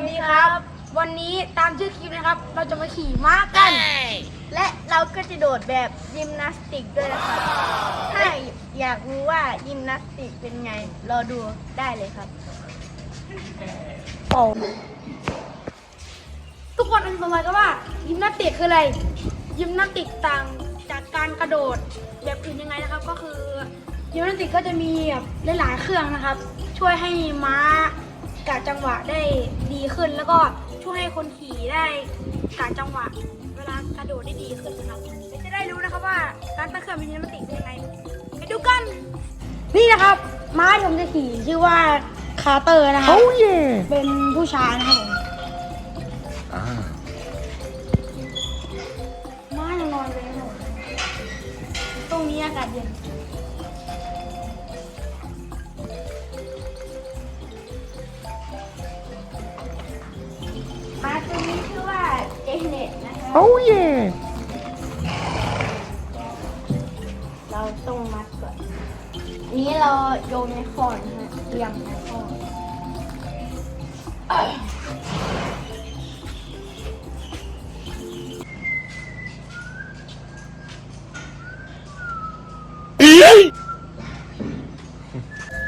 วัสดีครับ วันนี้ตามชื่อคลิปนะครับ เราจะมาขี่ม้ากัน และเราก็จะโดดแบบยิมนาสติกด้วยนะครับ ถ้าอยากรู้ว่ายิมนาสติกเป็นไง รอดูได้เลยครับทุกคนอาจจะสงสัยกันว่ายิมนาสติกคืออะไร ยิมนาสติกต่างจากการกระโดดแบบอื่นยังไงนะครับ ก็คือยิมนาสติกก็จะมีแบบหลายๆเครื่องนะครับ ช่วยให้ม้า กะจังหวะได้ดีขึ้น แล้วก็ช่วยให้คนขี่ได้กะจังหวะ เวลากระโดดได้ดีขึ้นนะครับเดี๋ยวจะได้รู้นะครับว่าการตั้งเครื่องยิมนาสติกเป็นยังไงไปดูกัน นี่นะครับ ม้าที่ผมจะขี่ชื่อว่าคาร์เตอร์นะครับ Oh yeah เป็นผู้ชายนะครับผมอ่าม้ายังนอนเลยนะครับผมตรงนี้อากาศเย็น น็ตนะคะ Oh yeah เราต้องมัดก่อนอันนี้เราโยนในคอนะฮะเรียงในคอ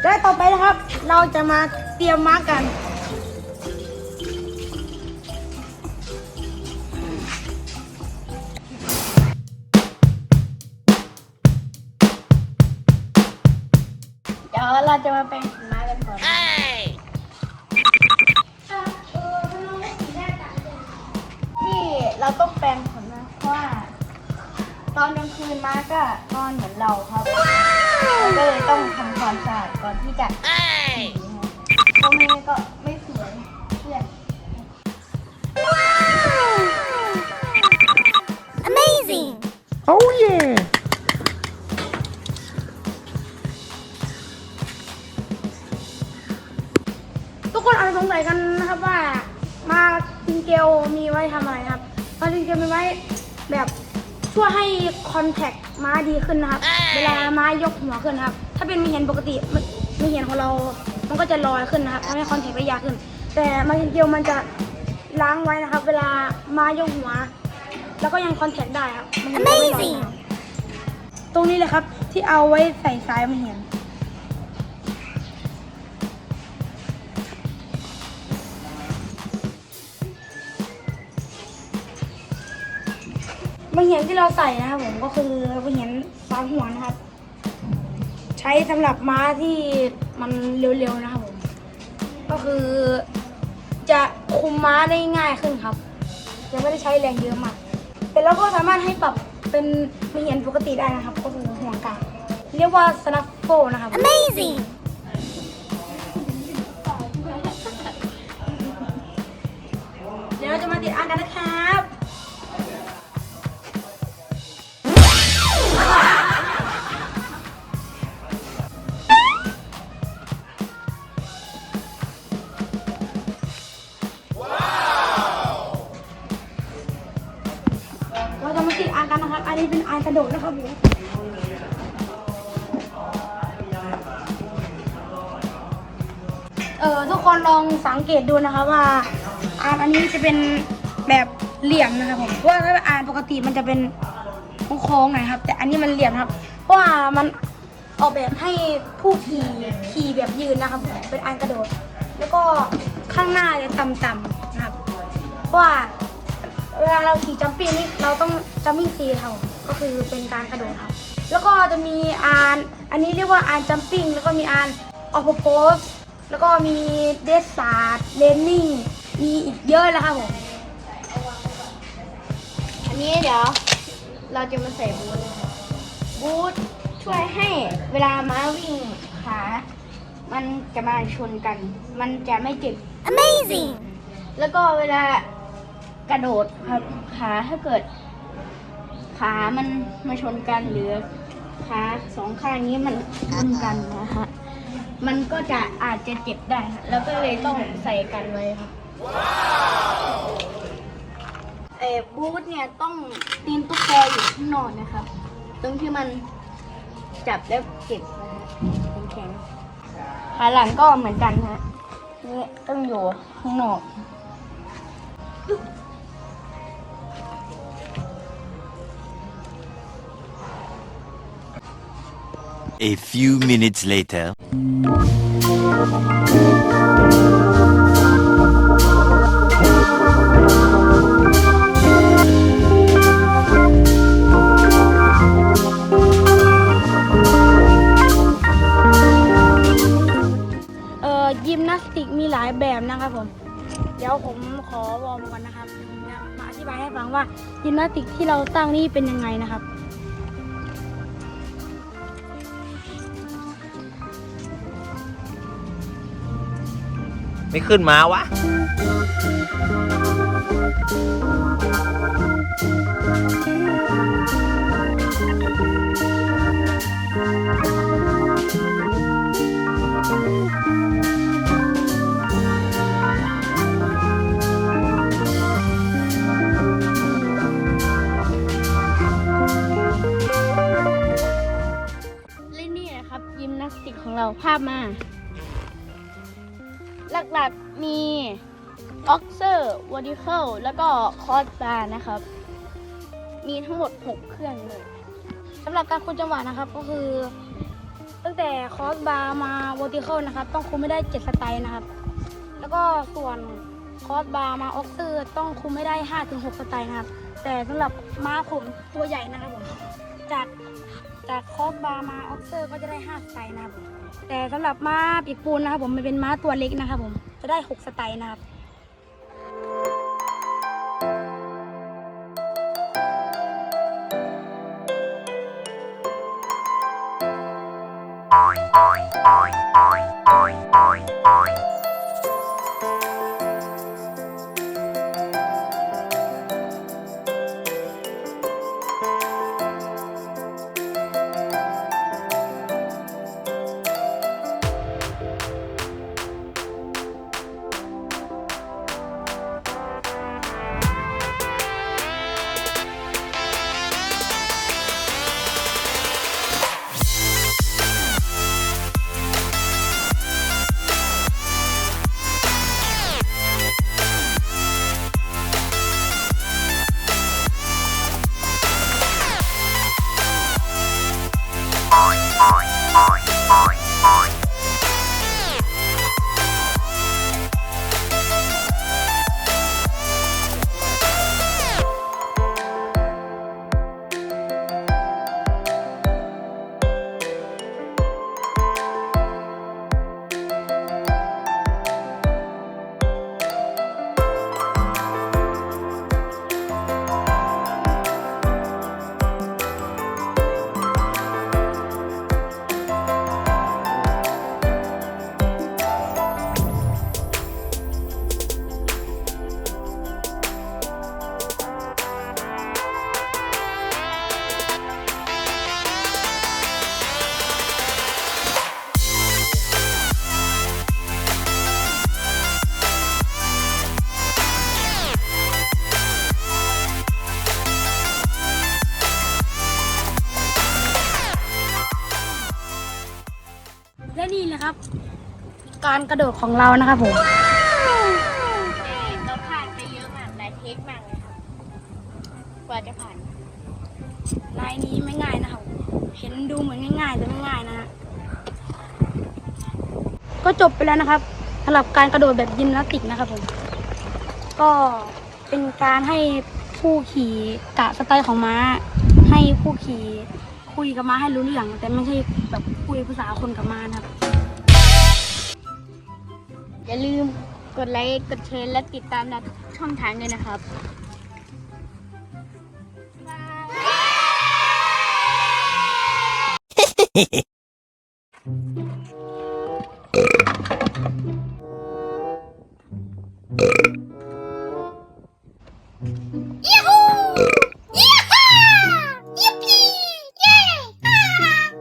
และต่อไปนะครับ เราจะมาเตรียมม้ากัน เดี๋ยวเราจะมาแปลงม้ากันก่อนที่เราต้องแปลงขนนะเพราะว่า ตอนกลางคืนม้าก็นอนเหมือนเราครับเราก็เลยต้องทำความสะอาดก่อนที่จะขี่นะเพราะไม่งั้นก็ไม่สวยเพื่อน Amazing Oh yeah กคนอาจจะสงสัยกันนะครับว่ามาจิงเกลมีไว้ทำอะไรครับมาจิงเกลมีไว้แบบช่วยให้คอนแทคม้าดีขึ้นนะครับ เวลาม้ายกหัวขึ้นนะครับ ถ้าเป็นมีเห็นปกติมันมีเห็นของเรา มันก็จะลอยขึ้นนะครับทำให้คอนแทคได้ยากขึ้น แต่มาจิงเกลมันจะล้างไว้นะครับ เวลาม้ายกหัว แล้วก็ยังคอนแทคได้ครับมันจะไม่ลอยนะครับตรงนี้เลยครับที่เอาไว้ใส่สายมันเห็น บะเหียนที่เราใส่นะครับผมก็คือบะเหียนสามหัวนะครับ ใช้สำหรับม้าที่มันเร็วๆนะครับผมก็คือจะคุมม้าได้ง่ายขึ้นครับจะไม่ได้ใช้แรงเยอะมากแต่เราก็สามารถให้ปรับเป็นบะเหียนปกติได้นะครับ ก็คือหัวกลางเรียกว่าสนับโฟนะครับ Amazing เดี๋ยวเราจะมาติดอ่านกันนะครับ เออทุกคนลองสังเกตดูนะครับว่าอ่านอันนี้จะเป็นแบบเหลี่ยมนะครับผมเพราะว่าถ้าอ่านปกติมันจะเป็นโค้งๆหน่อยครับ แต่อันนี้มันเหลี่ยมครับ เพราะว่ามันออกแบบให้ผู้ขี่ขี่แบบยืนนะครับผมเป็นอ่านกระโดด แล้วก็ข้างหน้าจะต่ำๆนะครับ เพราะว่าเวลาเราขี่จัมปิ้งนี่เราต้องจัมปิ้งซีเท่า ก็คือเป็นการกระโดดครับ แล้วก็จะมีอานอันนี้เรียกว่าอานจัมปิ้งแล้วก็มีอานออฟโพสแล้วก็มีเดสซาร์ดเลนนิ่งมีอีกเยอะแล้วครับผมอันนี้เดี๋ยวเราจะมาใส่บูทนะครับบูทช่วยให้เวลาม้าวิ่งขามันจะมาชนกัน มันจะไม่เจ็บ Amazing แล้วก็เวลากระโดดครับขาถ้าเกิด ขามันมาชนกันหรือขาสองข้างนี้มันชนกันนะฮะมันก็จะอาจจะเจ็บได้ฮะแล้วก็เลยต้องใส่กันไว้ครับเออบูทเนี่ยต้องตีนตุ๊กแกอยู่ข้างนอกนะครับ ตรงที่มันจับแล้วเก็บนะฮะแข็งขาหลังก็เหมือนกันฮะนี่ต้องอยู่ข้างนอก A few minutes later. เอ่อยิมนาสติกมีหลายแบบนะครับผม เดี๋ยวผมขอวอร์มก่อนนะครับจะมาอธิบายให้ฟังว่ายิมนาสติกที่เราตั้งนี่เป็นยังไงนะครับ ไม่ขึ้นมาวะ และนี่นะครับ ยิมนาสติกของเราภาพมา มีออกเซอร์วอร์ติเคิลแล้วก็คอสบาร์นะครับ มีทั้งหมด 6 เครื่องเลยสำหรับการคุมจังหวะนะครับก็คือ ตั้งแต่คอสบาร์มา v ว r ติเคิลนะครับ ต้องคุมไม่ได้ 7 สไตล์นะครับ แล้วก็ส่วนคอสบาร์มาออกเซอร์ต้องคุมไม่ได้ 5-6 สไตล์นะครับ แต่สำหรับม้าผมตัวใหญ่นะครับผม จากคอสบาร์มาออกเซอร์ก็จะได้5สไตล์นะครับผมแต่สำหรับม้าปีกปูนนะครับผมมันเป็นม้าตัวเล็กนะครับผมจะได้6สไตล์นะครับ แการกระโดดของเรานะครับผมเราผ่านไปเยอะมากหลายเทคมากเลยครับกว่าจะผ่านลายนี้ไม่ง่ายนะครับ เห็นดูเหมือนง่ายๆแต่ไม่ง่ายนะฮะก็จบไปแล้วนะครับสำหรับการกระโดดแบบยิมนาสติกนะครับผม ก็เป็นการให้ผู้ขี่กะสไตล์ของม้า ให้ผู้ขี่คุยกับม้าให้รู้เรื่อง แต่ไม่ใช่แบบคุยภาษาคนกับม้านะครับ อย่าลืมกดไลค์กดแชร์และติดตามในช่องทางเลยนะครับ